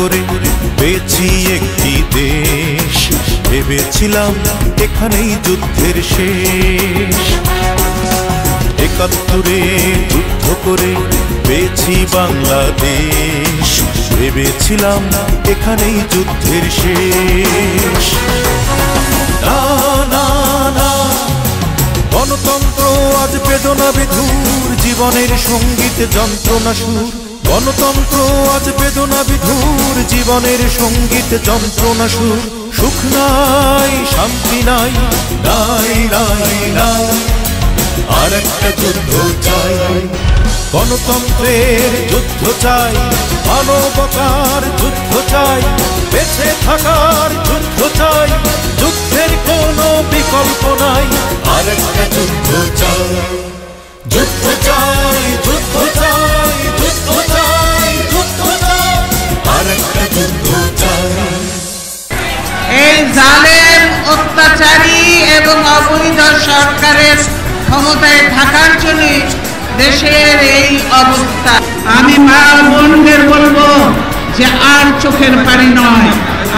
করে বেছি একটি দেশ। ভেবেছিলাম এখানেই যুদ্ধের শেষ। একাত্তরে যুদ্ধ করে পেয়েছি বাংলাদেশ। ভেবেছিলাম এখানেই যুদ্ধের শেষ। গণতন্ত্র আজ বেদনা বিধুর জীবনের সংগীত যন্ত্রণা সুর। গণতন্ত্র আজ বেদনা বিধুর, জীবনের সংগীত যন্ত্রণা সুর। সুখ নাই, শান্তি নাই নাই নাই নাই। আর একটা যুদ্ধ চাই। গণতন্ত্রের যুদ্ধ চাই, মানবতার যুদ্ধ চাই, বেঁচে থাকার যুদ্ধ চাই, যুদ্ধের কোনো বিকল্প নাই। আর একটা যুদ্ধ চাই। যুদ্ধ চাই যুদ্ধ চাই। এবং অবৈধ সরকারের ক্ষমতায় থাকার জন্য দেশের এই অবস্থা। আমি মা বোনদের বলব যে আর চোখের পানি নয়।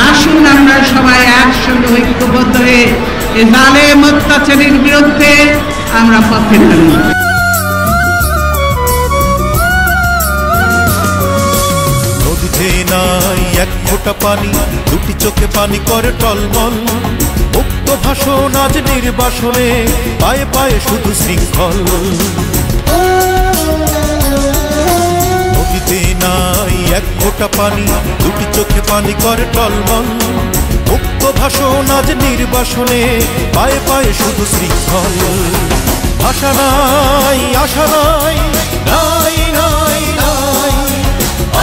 আসুন আমরা সবাই একসঙ্গে ঐক্যবদ্ধ হয়ে এ জালেম অত্যাচারীর বিরুদ্ধে আমরা পথে নামি। পানি, দুটি চোখে পানি করে টলমল। মুক্ত ভাষণ আজ নির্বাসনে, পায়ে পায়ে শুধু শৃঙ্খল। নদীতে নাই এক ফোঁটা পানি, দুটি চোখে পানি করে টলমল। মুক্ত ভাষণ আজ নির্বাসনে, পায়ে পায়ে শুধু শৃঙ্খল। ভাষা নাই, আশা নাই নাই নাই নাই।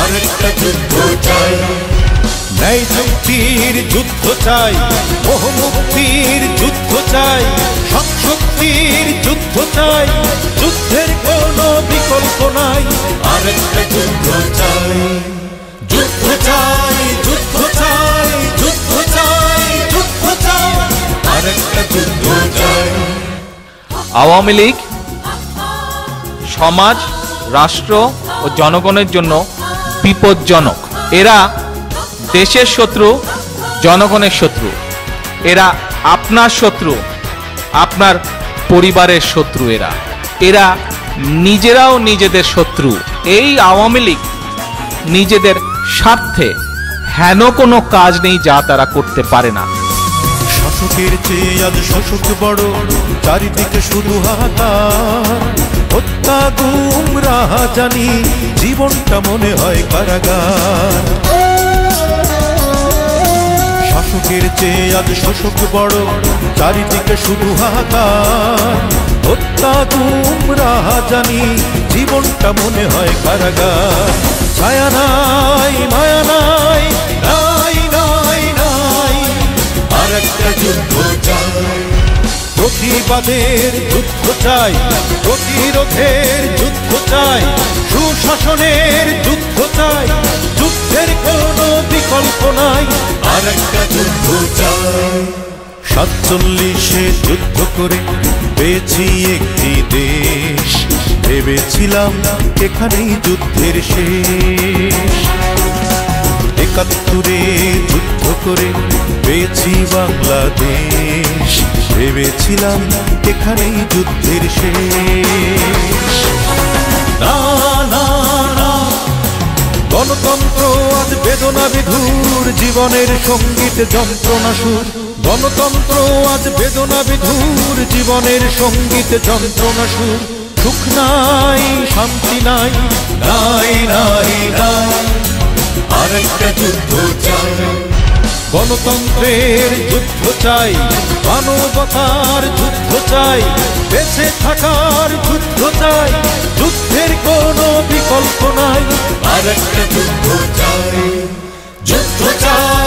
আরেকটা যুদ্ধ চাই। ন্যায় যুক্তির যুদ্ধ চাই মোহমুক্তির যুদ্ধ চাই শক্তির যুদ্ধ চাই, যুদ্ধের বিকল্প নাই, আরেকটা যুদ্ধ চাই। যুদ্ধ চাই যুদ্ধ চাই যুদ্ধ চাই যুদ্ধ চাই, আরেকটা যুদ্ধ চাই। আওয়ামী লীগ, সমাজ, রাষ্ট্র ও জনগণের জন্য বিপজ্জনক। এরা দেশের শত্রু, জনগণের শত্রু। এরা আপনার শত্রু, আপনার পরিবারের শত্রু এরা। এরা নিজেরাও নিজেদের শত্রু। এই আওয়ামী লীগ নিজেদের স্বার্থে হেন কোনো কাজ নেই যা তারা করতে পারে না। শাসকের চেয়ে আজ শোষক বড়, চারিদিকে শুধু হাহাকার। হত্যা গুম জানি, জীবনটা মনে হয় কারাগার। শাসকের চেয়ে আজ শোষক বড়, চারিদিকে শুধু হাহাকার। হত্যা গুম জানি, জীবনটা মনে হয় কারাগার। ছায়া নাই, মায়া নাই নাই নাই নাই, আর একটা যুদ্ধ চাই। প্রতিবাদের যুদ্ধ চাই, প্রতিরোধের যুদ্ধ চাই, সুশাসনের যুদ্ধ চাই, যুদ্ধের কোনো বিকল্প নাই। সাতচল্লিশে যুদ্ধ করে পেয়েছি একটি দেশ। ভেবেছিলাম এখানেই যুদ্ধের শেষ। একাত্তরে যুদ্ধ করে পেয়েছি বাংলাদেশ। ভেবেছিলাম এখানেই যুদ্ধের শেষ। না না না গণতন্ত্র আজ বেদনা জীবনের সংগীত যন্ত্রণা সুর। গণতন্ত্র আজ বেদনা বিধুর, জীবনের সংগীত যন্ত্রণা সুর। সুখ নাই, শান্তি নাই নাই নাই যুদ্ধ চাই। গণতন্ত্রের যুদ্ধ চাই, মানবতার যুদ্ধ চাই, বেঁচে থাকার যুদ্ধ চাই, যুদ্ধের কোনো বিকল্প নাই। আরেকটা যুদ্ধ চাই। যুদ্ধ চাই